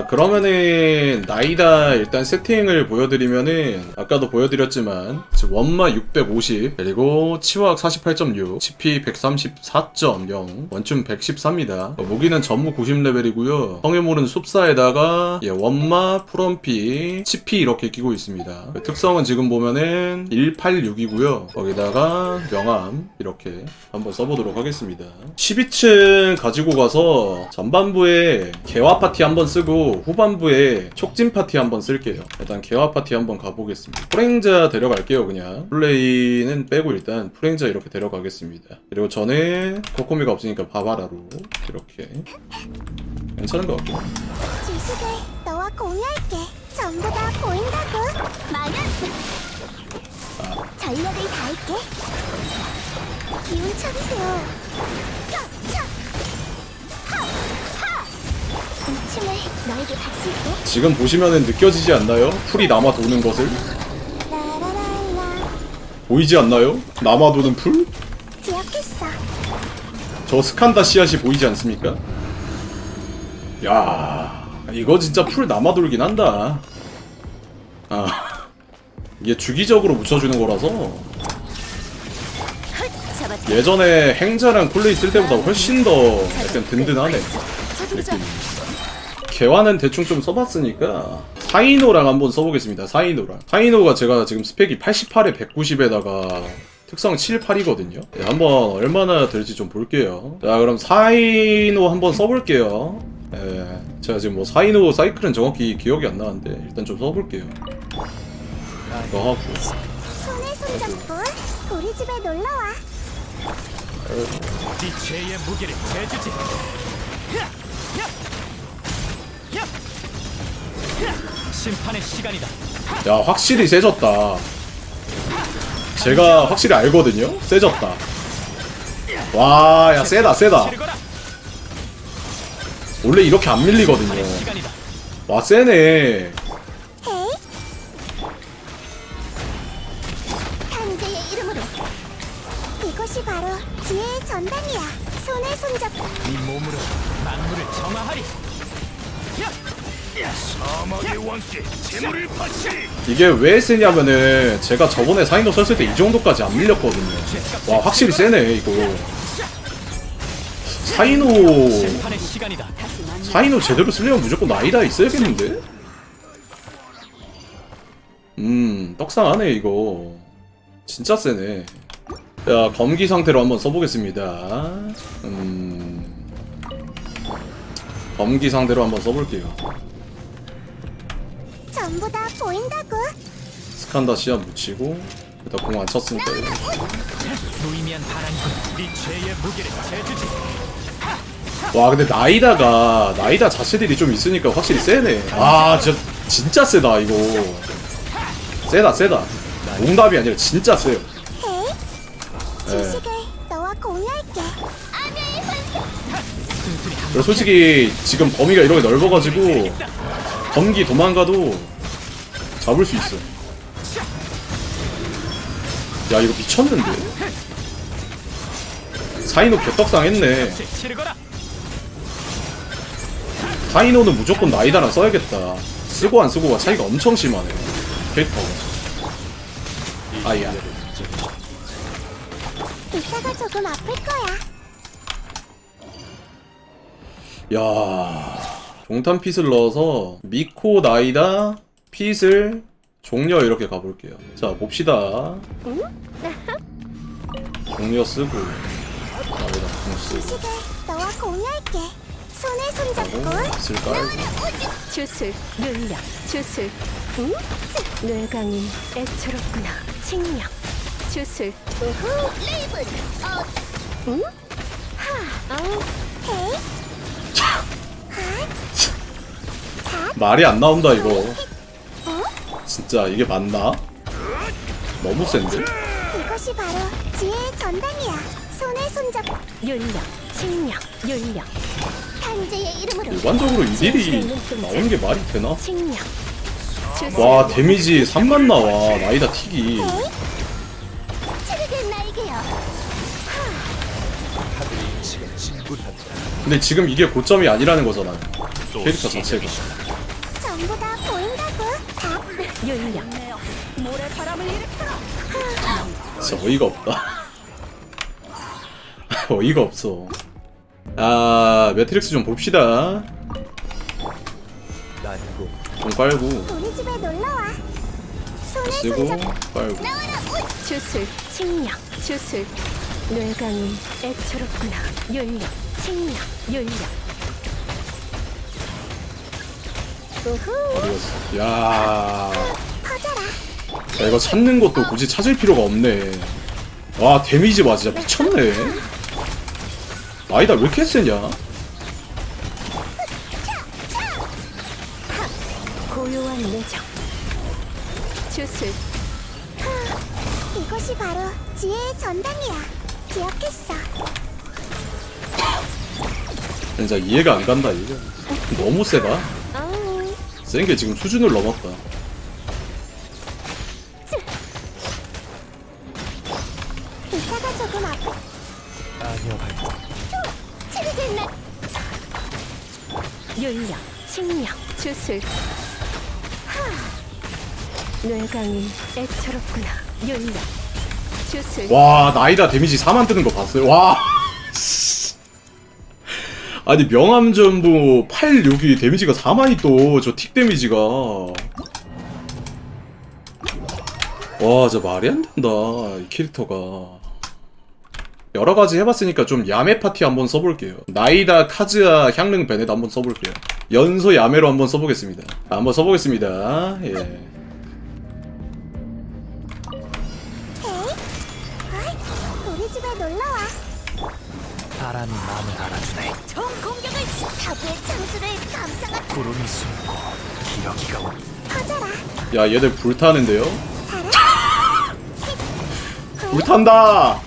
자 그러면은 나이다 일단 세팅을 보여드리면은 아까도 보여드렸지만 지금 원마 650 그리고 치화학 48.6 CP 134.0 원춤 114입니다. 무기는 전무 90레벨이고요. 성해물은 숲사에다가 예, 원마 프롬피 CP 이렇게 끼고 있습니다. 특성은 지금 보면은 186이고요. 거기다가 명암 이렇게 한번 써보도록 하겠습니다. 12층 가지고 가서 전반부에 개화 파티 한번 쓰고 후반부에 촉진 파티 한번 쓸게요 일단 개화 파티 한번 가보겠습니다 프랭자 데려갈게요 그냥 플레이는 빼고 일단 프랭자 이렇게 데려가겠습니다 그리고 저는 코코미가 없으니까 바바라로 이렇게 괜찮은 것 같고 지식을 너와 공유할게. 전부 다 보인다고. 마련. 전력을 다할게. 기운 차리세요. 지금 보시면은 느껴지지 않나요? 풀이 남아 도는 것을. 보이지 않나요? 남아 도는 풀? 저 스칸다 씨앗이 보이지 않습니까? 야 이거 진짜 풀 남아 돌긴 한다 아 이게 주기적으로 묻혀주는 거라서. 예전에 행자랑 쿨레이 쓸 때보다 훨씬 더 약간 든든하네 서두르자. 개화는 대충 좀 써봤으니까 사이노랑 한번 써보겠습니다. 사이노랑. 사이노가 제가 지금 스펙이 88에 190에다가 특성 7, 8이거든요. 한번 얼마나 될지 좀 볼게요. 자 그럼 사이노 한번 써볼게요. 예, 제가 지금 뭐 사이노 사이클은 정확히 기억이 안 나는데 일단 좀 써볼게요. 이거 하고. 손에 손잡고 우리 집에 놀러 와. 네 죄의 무게를 재주지. 심판의 시간이다. 야 확실히 세졌다 제가 확실히 알거든요 세졌다 와야 세다 세다 치르거라. 원래 이렇게 안 밀리거든요 심판의 시간이다. 와 세네 헤이. 탄재의 이름으로. 이것이 바로 지혜의 전당이야. 손에 손잡고. 네 몸으로 만물을 정화하리. 이게 왜 세냐면은 제가 저번에 사이노 썼을 때 이 정도까지 안 밀렸거든요. 와 확실히 세네 이거. 사이노. 사이노 제대로 쓰려면 무조건 나이다 있어야겠는데? 음 떡상하네 이거. 진짜 세네. 자 검기 상태로 한번 써보겠습니다. 음 검기 상태로 한번 써볼게요 전부 다 보인다고. 스칸다 씨앗 묻히고 일단 공안 쳤으니까 이거. 무의미한 바람이군. 네 죄의 무게를 재주지. 와 근데 나이다가 나이다 자체들이 좀 있으니까 확실히 세네 아 진짜 진짜 세다 이거 세다 세다 농담이 아니라 진짜 세요. 예. 지식을 그리고 솔직히 지금 범위가 이렇게 넓어가지고 검기 도망가도 잡을 수 있어 야 이거 미쳤는데? 사이노 개떡상 했네. 치르거라. 사이노는 무조건 나이다랑 써야겠다. 쓰고 안 쓰고가 차이가 엄청 심하네. 캐릭터가 아야. 이따가 조금 아플 거야. 야 종탄 핏을 넣어서 미코 나이다 핏을 종려 이렇게 가볼게요 자 봅시다 종려 쓰고 나이다 공 쓰고 지식을 너와 공유할게. 손에 손잡고. 빗을 깔고 주술, 능력, 주술, 응? 뇌강인, 애처롭구나, 칭령, 주술, 우후. 레이븐. 어. 응? 하. 어. 말이 안 나온다 이거 어? 진짜 이게 맞나? 너무 센데? 이것이 바로 지혜의 전당이야. 손에 손잡고. 윤력, 칭령, 윤력, 탄재의 이름으로. 일반적으로 이 딜이 나오는 게 말이 되나? 주술, 와 데미지 3만 나와 나이다. 찌르는 날개요. 근데 지금 이게 고점이 아니라는 거잖아요 캐릭터 자체가. 다 윤력 진짜 어이가 없다 어이가 없어 아 매트릭스 좀 봅시다 좀 빨고 우리 집에 놀러 와. 손에 쓰고 손잡. 빨고 나와라. 우! 주술 칭령 주술 뇌강이 애처롭구나 윤력 칭령 윤력 어디갔어 야. 야, 이거 찾는 것도 굳이 찾을 필요가 없네. 와, 데미지 봐, 진짜 미쳤네. 아이다, 왜 이렇게 세냐? 고요한 내정 주술 이것이 바로 지혜의 전당이야. 기억했어. 진짜 이해가 안 간다, 이거. 너무 세다. 아우 센게 지금 수준을 넘었다. 이따가 조금 아프. 치르겠네. 윤력 칭령 주술 뇌강이 애처롭구나 윤력 주술 와, 나이다 데미지 4만 뜨는 거 봤어요? 와. 아니, 명암전부 8, 6이 데미지가 4만이 또, 저 틱 데미지가. 와, 저 말이 안 된다, 이 캐릭터가. 여러 가지 해봤으니까 좀 야매 파티 한번 써볼게요. 나이다, 카즈아, 향릉, 베넷 한번 써볼게요. 연소 야매로 한번 써보겠습니다. 아, 한번 써보겠습니다. 예. 와. 바람이 마음을 알아주네 총 공격을 시. 사부의 창수를 감상한 구름이 숨고 기러기가 오 퍼져라. 야, 얘들 불타는데요? 불탄다!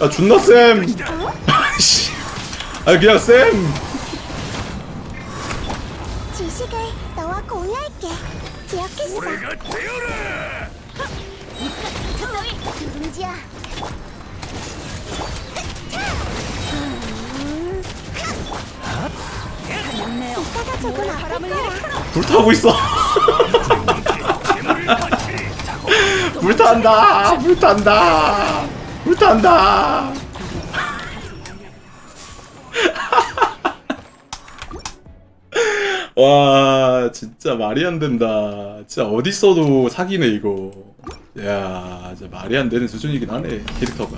아, 존나 쌤! 아씨. 아, 그냥 쌤! 지식을 너와 공유할게. 기억했어. 우리가 되어라. 저기 누구지야? 불타고 있어. 불탄다! 불탄다! 불탄다! 와, 진짜 말이 안 된다. 진짜 어디 써도 사기네, 이거. 야, 진짜 말이 안 되는 수준이긴 하네, 캐릭터가.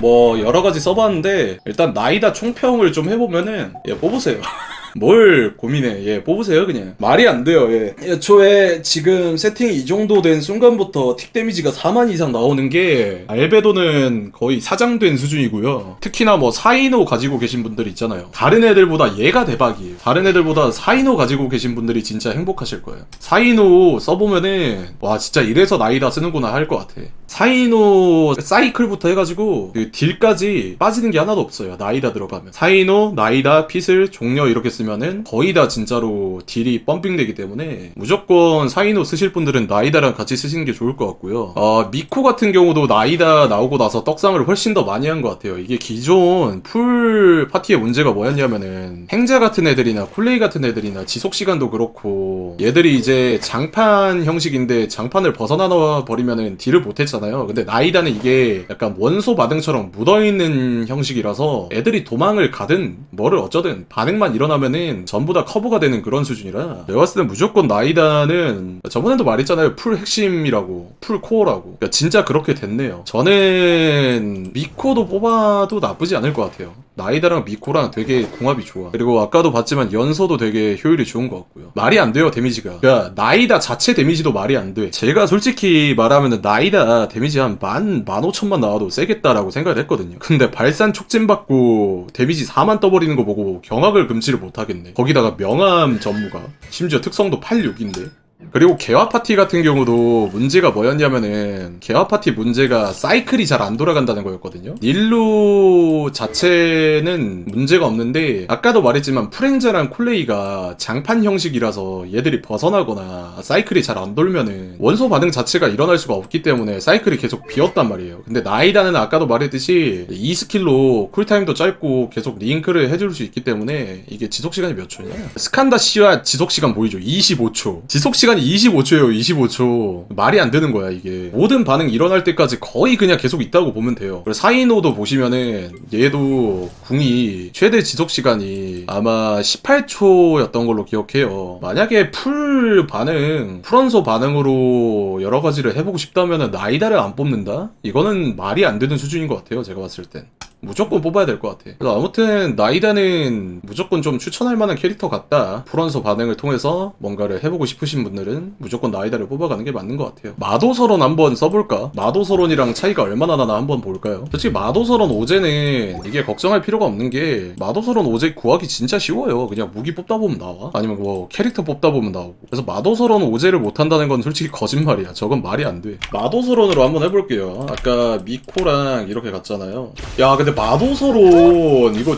뭐, 여러 가지 써봤는데, 일단 나이다 총평을 좀 해보면은, 예, 뽑으세요. 뭘 고민해. 예, 뽑으세요, 그냥. 말이 안 돼요, 예. 애초에 지금 세팅이 이 정도 된 순간부터 틱 데미지가 4만 이상 나오는 게, 알베도는 거의 사장된 수준이고요. 특히나 뭐 4인호 가지고 계신 분들 있잖아요. 다른 애들보다 얘가 대박이에요. 다른 애들보다 4인호 가지고 계신 분들이 진짜 행복하실 거예요. 4인호 써보면은, 와, 진짜 이래서 나이다 쓰는구나 할 것 같아. 4인호 사이클부터 해가지고, 그 딜까지 빠지는 게 하나도 없어요. 나이다 들어가면. 4인호, 나이다, 핏을, 종려 이렇게 쓰면은 거의 다 진짜로 딜이 펌핑 되기 때문에 무조건 4인호 쓰실 분들은 나이다랑 같이 쓰시는 게 좋을 것 같고요. 어, 미코 같은 경우도 나이다 나오고 나서 떡상을 훨씬 더 많이 한 것 같아요. 이게 기존 풀 파티의 문제가 뭐였냐면은 행자 같은 애들이나 쿨레이 같은 애들이나 지속 시간도 그렇고 얘들이 이제 장판 형식인데 장판을 벗어나 버리면은 딜을 못 했잖아요. 근데 나이다는 이게 약간 원소 반응처럼 묻어있는 형식이라서 애들이 도망을 가든 뭐를 어쩌든 반응만 일어나면 은 전부 다 커버가 되는 그런 수준이라 내가 봤을 땐 무조건 나이다는 저번에도 말했잖아요. 풀 핵심이라고 풀 코어라고 그러니까 진짜 그렇게 됐네요. 저는 미코도 뽑아도 나쁘지 않을 것 같아요. 나이다랑 미코랑 되게 궁합이 좋아. 그리고 아까도 봤지만 연소도 되게 효율이 좋은 것 같고요. 말이 안 돼요, 데미지가. 그러니까 나이다 자체 데미지도 말이 안 돼. 제가 솔직히 말하면 나이다 데미지 한 만, 만 오천만 나와도 세겠다라고 생각을 했거든요. 근데 발산 촉진 받고 데미지 4만 떠버리는 거 보고 경악을 금치를 못 하겠네. 거기다가 명암 전무가 심지어 특성도 86인데 그리고 개화 파티 같은 경우도 문제가 뭐였냐면은 개화 파티 문제가 사이클이 잘 안 돌아간다는 거였거든요. 닐루 자체는 문제가 없는데 아까도 말했지만 프렌즈랑 콜레이가 장판 형식이라서 얘들이 벗어나거나 사이클이 잘 안 돌면은 원소 반응 자체가 일어날 수가 없기 때문에 사이클이 계속 비었단 말이에요. 근데 나이다는 아까도 말했듯이 이 스킬로 쿨타임도 짧고 계속 링크를 해줄 수 있기 때문에 이게 지속 시간이 몇 초냐? 스칸다 씨와 지속 시간 보이죠? 25초. 지속 시간 이 25초예요. 25초. 말이 안 되는 거야 이게. 모든 반응 일어날 때까지 거의 그냥 계속 있다고 보면 돼요. 그리고 사이노도 보시면은 얘도 궁이 최대 지속 시간이 아마 18초였던 걸로 기억해요. 만약에 풀 반응, 풀원소 반응으로 여러 가지를 해보고 싶다면은 나이다를 안 뽑는다? 이거는 말이 안 되는 수준인 것 같아요. 제가 봤을 땐. 무조건 뽑아야 될 것 같아. 그래서 아무튼 나이다는 무조건 좀 추천할 만한 캐릭터 같다. 프런서 반응을 통해서 뭔가를 해보고 싶으신 분들은 무조건 나이다를 뽑아가는 게 맞는 것 같아요. 마도서론 한번 써볼까? 마도서론이랑 차이가 얼마나 나나 한번 볼까요? 솔직히 마도서론 오제는 이게 걱정할 필요가 없는 게 마도서론 오제 구하기 진짜 쉬워요. 그냥 무기 뽑다 보면 나와. 아니면 뭐 캐릭터 뽑다 보면 나오고. 그래서 마도서론 오제를 못한다는 건 솔직히 거짓말이야. 저건 말이 안 돼. 마도서론으로 한번 해볼게요. 아까 미코랑 이렇게 갔잖아요. 야 근데 마도서론 이거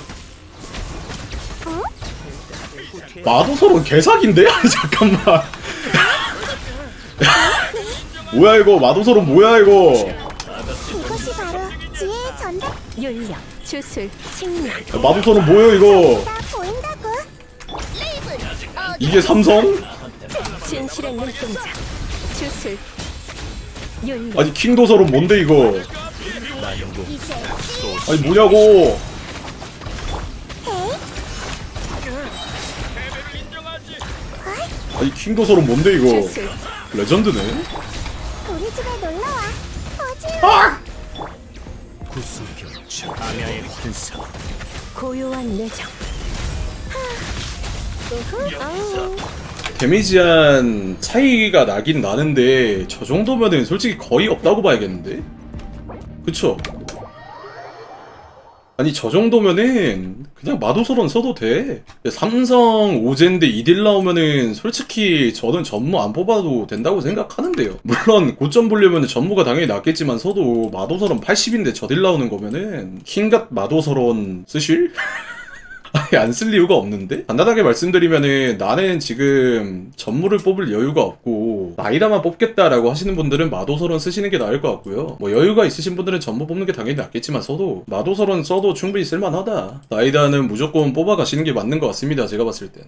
마도서론 개사기인데? 아니 잠깐만 뭐야 이거 마도서론 뭐야 이거 이것이 바로 지혜의 전당. 윤력, 주술, 야, 마도서론 뭐야 이거 보인다고. 이게 삼성? 진실의 눈동자, 주술, 윤력, 아니 킹도서론 뭔데 이거 아니 뭐냐고 아니 킹도서론 뭔데 이거 레전드네 우리 집에 놀러와. 아! 환상 고요한 내정. 데미지한 차이가 나긴 나는데 저 정도면은 솔직히 거의 없다고 봐야겠는데? 그쵸? 아니 저 정도면은 그냥 마도서론 써도 돼 삼성 오젠데 이딜 나오면은 솔직히 저는 전무 안 뽑아도 된다고 생각하는데요 물론 고점 보려면 전무가 당연히 낫겠지만 서도 마도서론 80인데 저딜 나오는 거면은 킹갓 마도서론 쓰실? 아니 안쓸 이유가 없는데? 간단하게 말씀드리면은 나는 지금 전무를 뽑을 여유가 없고 나이다만 뽑겠다라고 하시는 분들은 마도서론 쓰시는 게 나을 것 같고요. 뭐 여유가 있으신 분들은 전무 뽑는 게 당연히 낫겠지만 써도 마도서론 써도 충분히 쓸만하다. 나이다는 무조건 뽑아가시는 게 맞는 것 같습니다 제가 봤을 땐